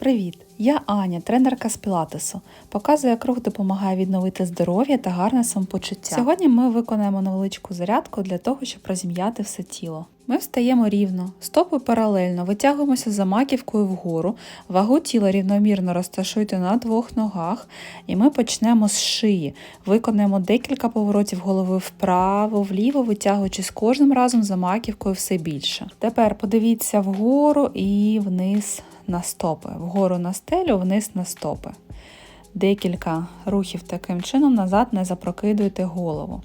Привіт! Я Аня, тренерка з пілатесу. Показую, як рух допомагає відновити здоров'я та гарне самопочуття. Сьогодні ми виконаємо невеличку зарядку для того, щоб розім'яти все тіло. Ми встаємо рівно, стопи паралельно, витягуємося за маківкою вгору, вагу тіла рівномірно розташуйте на двох ногах, і ми почнемо з шиї. Виконаємо декілька поворотів голови вправо, вліво, витягуючись кожним разом за маківкою все більше. Тепер подивіться вгору і вниз на стопи, вгору на стелю, вниз на стопи. Декілька рухів таким чином назад не запрокидуйте голову.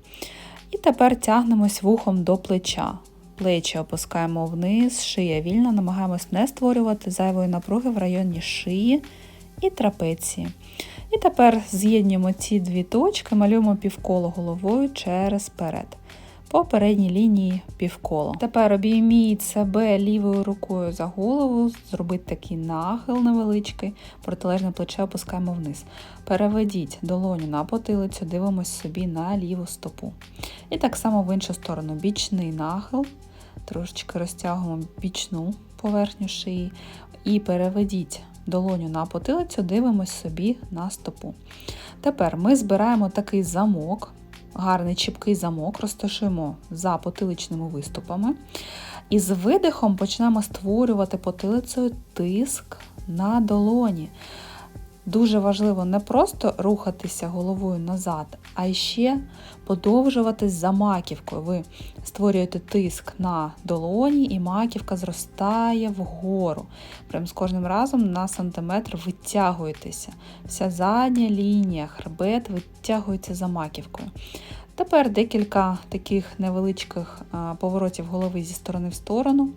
І тепер тягнемось вухом до плеча. Плечі опускаємо вниз, шия вільна, намагаємось не створювати зайвої напруги в районі шиї і трапеції. І тепер з'єднуємо ці дві точки, малюємо півколо головою через перед. По передній лінії півколо. Тепер обійміть себе лівою рукою за голову, зробіть такий нахил невеличкий, протилежне плече опускаємо вниз. Переведіть долоню на потилицю, дивимось собі на ліву стопу. І так само в іншу сторону бічний нахил, трошечки розтягуємо бічну поверхню шиї і переведіть долоню на потилицю, дивимось собі на стопу. Тепер ми збираємо такий замок, гарний чіпкий замок, розташуємо за потиличними виступами. І з видихом почнемо створювати потилицею тиск на долоні. Дуже важливо не просто рухатися головою назад, а ще подовжуватись за маківкою. Ви створюєте тиск на долоні, і маківка зростає вгору. Прям з кожним разом на сантиметр витягуєтеся. Вся задня лінія, хребет витягується за маківкою. Тепер декілька таких невеличких поворотів голови зі сторони в сторону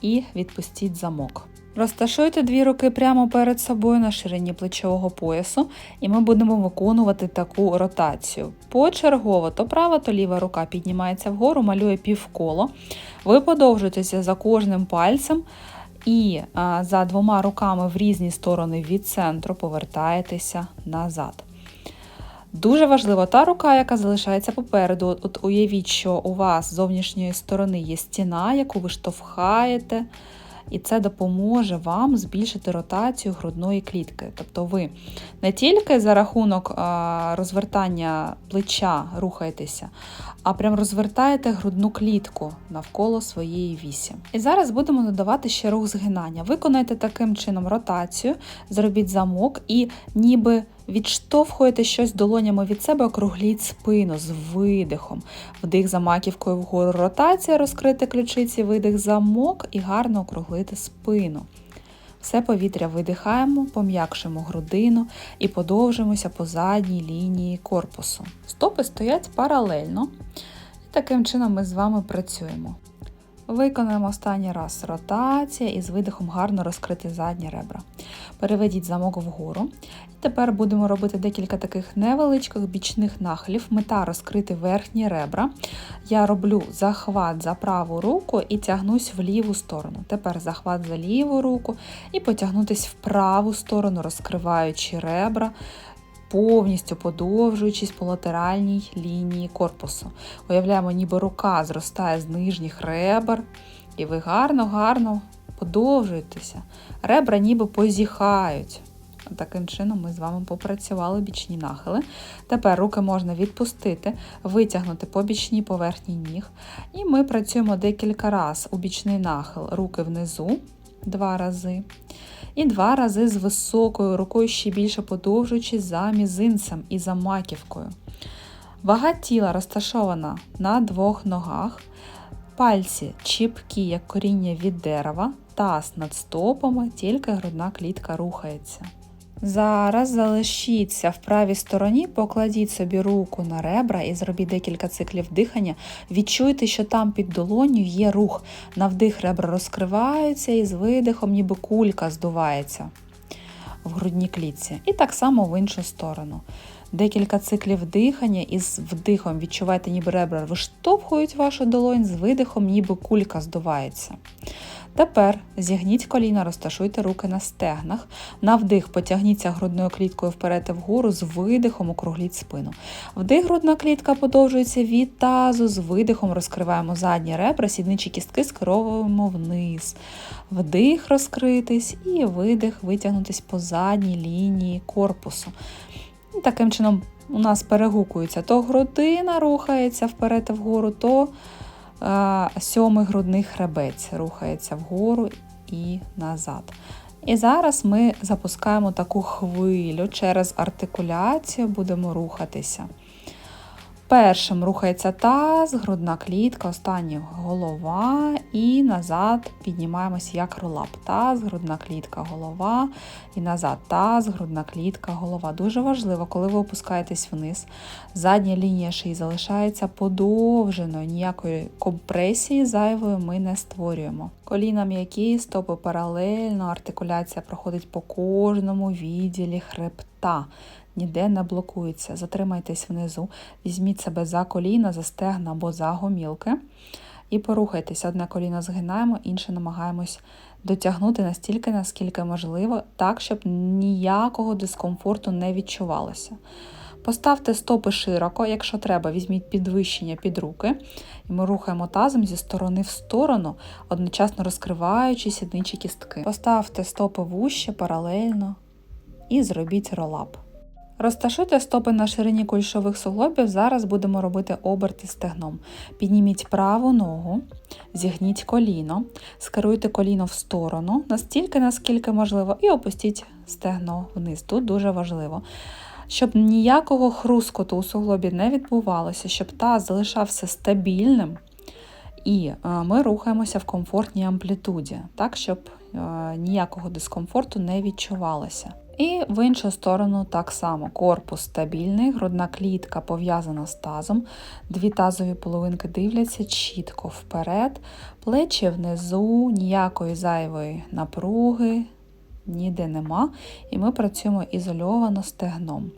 і відпустіть замок. Розташуйте дві руки прямо перед собою на ширині плечового поясу, і ми будемо виконувати таку ротацію. Почергово то права, то ліва рука піднімається вгору, малює півколо. Ви подовжуєтеся за кожним пальцем і за двома руками в різні сторони від центру повертаєтеся назад. Дуже важливо та рука, яка залишається попереду. От уявіть, що у вас з зовнішньої сторони є стіна, яку ви штовхаєте і це допоможе вам збільшити ротацію грудної клітки. Тобто ви не тільки за рахунок розвертання плеча рухаєтеся, а прям розвертаєте грудну клітку навколо своєї вісі. І зараз будемо додавати ще рух згинання. Виконайте таким чином ротацію, зробіть замок і ніби відштовхуєте щось долонями від себе, округліть спину з видихом. Вдих за маківкою вгору ротація, розкрити ключиці, видих замок і гарно округлити спину. Все повітря видихаємо, пом'якшимо грудину і подовжимося по задній лінії корпусу. Стопи стоять паралельно, і таким чином ми з вами працюємо. Виконаємо останній раз ротація і з видихом гарно розкрити задні ребра. Переведіть замок вгору. І тепер будемо робити декілька таких невеличких бічних нахилів. Мета розкрити верхні ребра. Я роблю захват за праву руку і тягнусь в ліву сторону. Тепер захват за ліву руку і потягнутись в праву сторону, розкриваючи ребра повністю подовжуючись по латеральній лінії корпусу. Уявляємо, ніби рука зростає з нижніх ребер, і ви гарно-гарно подовжуєтеся. Ребра ніби позіхають. Таким чином ми з вами попрацювали бічні нахили. Тепер руки можна відпустити, витягнути по бічній поверхні ніг. І ми працюємо декілька разів у бічний нахил, руки внизу два рази. І два рази з високою рукою ще більше подовжуючи за мізинцем і за маківкою. Вага тіла розташована на двох ногах, пальці чіпкі, як коріння від дерева, таз над стопами, тільки грудна клітка рухається. Зараз залишіться в правій стороні, покладіть собі руку на ребра і зробіть декілька циклів дихання. Відчуйте, що там під долоню є рух. На вдих ребра розкриваються і з видихом, ніби кулька здувається в грудній клітці. І так само в іншу сторону. Декілька циклів дихання і з вдихом відчувайте, ніби ребра виштовхують вашу долонь, з видихом, ніби кулька здувається. Тепер зігніть коліна, розташуйте руки на стегнах. На вдих потягніться грудною кліткою вперед і вгору, з видихом округліть спину. Вдих, грудна клітка подовжується від тазу, з видихом розкриваємо задні ребра, сідничі кістки скеровуємо вниз. Вдих розкритись і видих витягнутись по задній лінії корпусу. І Таким чином у нас перегукується то грудина рухається вперед і вгору, то сьомий грудний хребець рухається вгору і назад. І зараз ми запускаємо таку хвилю через артикуляцію, будемо рухатися. Першим рухається таз, грудна клітка, останній голова і назад піднімаємося як ролап. Таз, грудна клітка, голова і назад. Таз, грудна клітка, голова. Дуже важливо, коли ви опускаєтесь вниз, задня лінія шиї залишається подовженою, ніякої компресії зайвої ми не створюємо. Коліна м'які, стопи паралельно, артикуляція проходить по кожному відділі хребта ніде не блокується. Затримайтесь внизу, візьміть себе за коліна, за стегна або за гомілки. І порухайтеся. Одне коліно згинаємо, інше намагаємось дотягнути настільки, наскільки можливо, так, щоб ніякого дискомфорту не відчувалося. Поставте стопи широко, якщо треба, візьміть підвищення під руки, і ми рухаємо тазом зі сторони в сторону, одночасно розкриваючи сідничі кістки. Поставте стопи вуще паралельно і зробіть ролап. Розташуйте стопи на ширині кульшових суглобів. Зараз будемо робити оберти стегном. Підніміть праву ногу, зігніть коліно, скеруйте коліно в сторону, настільки, наскільки можливо, і опустіть стегно вниз. Тут дуже важливо. Щоб ніякого хрускоту у суглобі не відбувалося, щоб таз залишався стабільним. І е, ми рухаємося в комфортній амплітуді, так, щоб е, ніякого дискомфорту не відчувалося. І в іншу сторону так само. Корпус стабільний, грудна клітка пов'язана з тазом, дві тазові половинки дивляться чітко вперед, плечі внизу, ніякої зайвої напруги, ніде нема. І ми працюємо ізольовано стегном.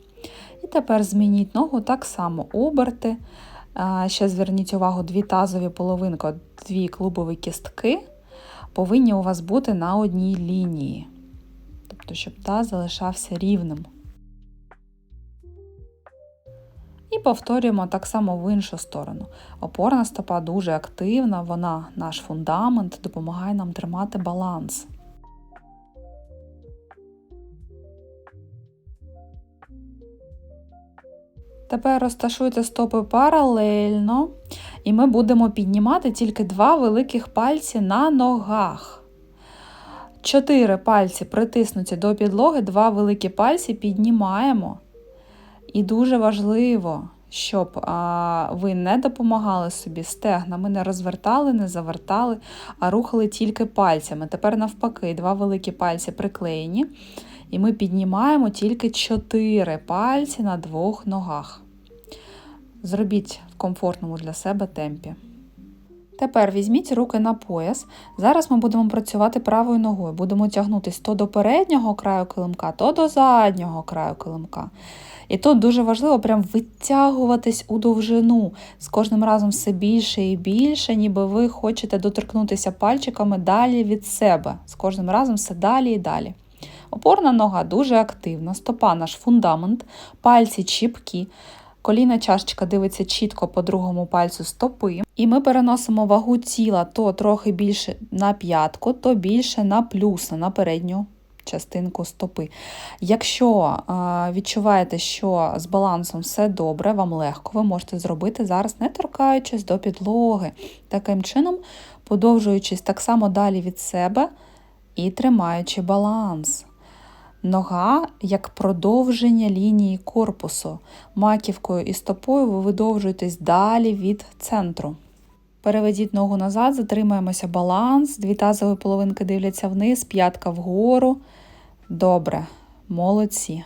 І тепер змініть ногу так само оберти. Ще зверніть увагу, дві тазові половинки, дві клубові кістки повинні у вас бути на одній лінії тобто, щоб таз залишався рівним. І повторюємо так само в іншу сторону. Опорна стопа дуже активна, вона наш фундамент, допомагає нам тримати баланс. Тепер розташуйте стопи паралельно, і ми будемо піднімати тільки два великих пальці на ногах. Чотири пальці притиснуті до підлоги, два великі пальці піднімаємо. І дуже важливо, щоб а, ви не допомагали собі стегнами, не розвертали, не завертали, а рухали тільки пальцями. Тепер, навпаки, два великі пальці приклеєні. І ми піднімаємо тільки чотири пальці на двох ногах. Зробіть в комфортному для себе темпі. Тепер візьміть руки на пояс. Зараз ми будемо працювати правою ногою. Будемо тягнутися то до переднього краю килимка, то до заднього краю килимка. І тут дуже важливо прям витягуватись у довжину з кожним разом все більше і більше, ніби ви хочете доторкнутися пальчиками далі від себе. З кожним разом все далі і далі. Опорна нога дуже активна, стопа наш фундамент, пальці чіпкі. Коліна чашечка дивиться чітко по другому пальцю стопи. І ми переносимо вагу тіла то трохи більше на п'ятку, то більше на плюса, на передню частинку стопи. Якщо відчуваєте, що з балансом все добре, вам легко, ви можете зробити зараз, не торкаючись до підлоги. Таким чином, подовжуючись так само далі від себе і тримаючи баланс. Нога як продовження лінії корпусу. Маківкою і стопою ви видовжуєтесь далі від центру. Переведіть ногу назад, затримаємося баланс, дві тазові половинки дивляться вниз, п'ятка вгору. Добре, молодці.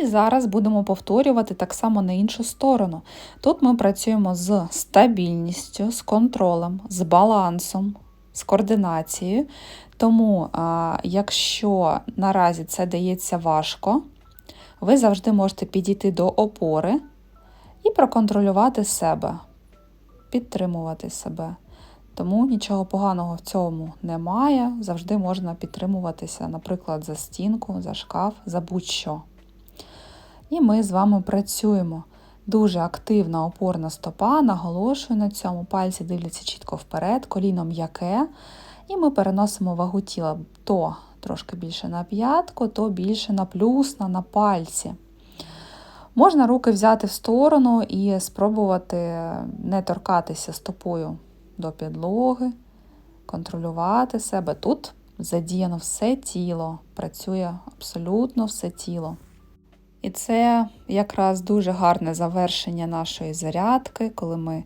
І зараз будемо повторювати так само на іншу сторону. Тут ми працюємо з стабільністю, з контролем, з балансом, з координацією. Тому, якщо наразі це дається важко, ви завжди можете підійти до опори і проконтролювати себе, підтримувати себе. Тому нічого поганого в цьому немає. Завжди можна підтримуватися, наприклад, за стінку, за шкаф, за будь-що. І ми з вами працюємо. Дуже активна опорна стопа, наголошую на цьому, пальці дивляться чітко вперед, коліно м'яке. І ми переносимо вагу тіла то трошки більше на п'ятку, то більше на плюсна, на пальці. Можна руки взяти в сторону і спробувати не торкатися стопою до підлоги, контролювати себе. Тут задіяно все тіло, працює абсолютно все тіло. І це якраз дуже гарне завершення нашої зарядки, коли ми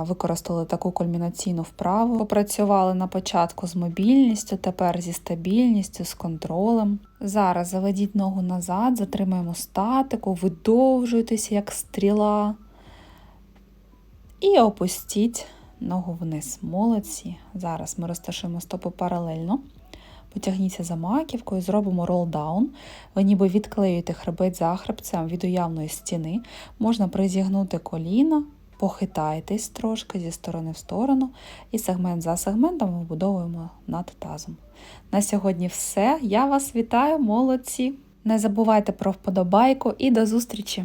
використали таку кульмінаційну вправу. Попрацювали на початку з мобільністю, тепер зі стабільністю, з контролем. Зараз заведіть ногу назад, затримаємо статику, видовжуйтесь як стріла. І опустіть ногу вниз. Молодці. Зараз ми розташуємо стопу паралельно. Потягніться за маківкою, зробимо ролдаун. Ви ніби відклеюєте хребець за хребцем від уявної стіни. Можна призігнути коліна, похитайтесь трошки зі сторони в сторону, і сегмент за сегментом вибудовуємо над тазом. На сьогодні все. Я вас вітаю, молодці! Не забувайте про вподобайку і до зустрічі!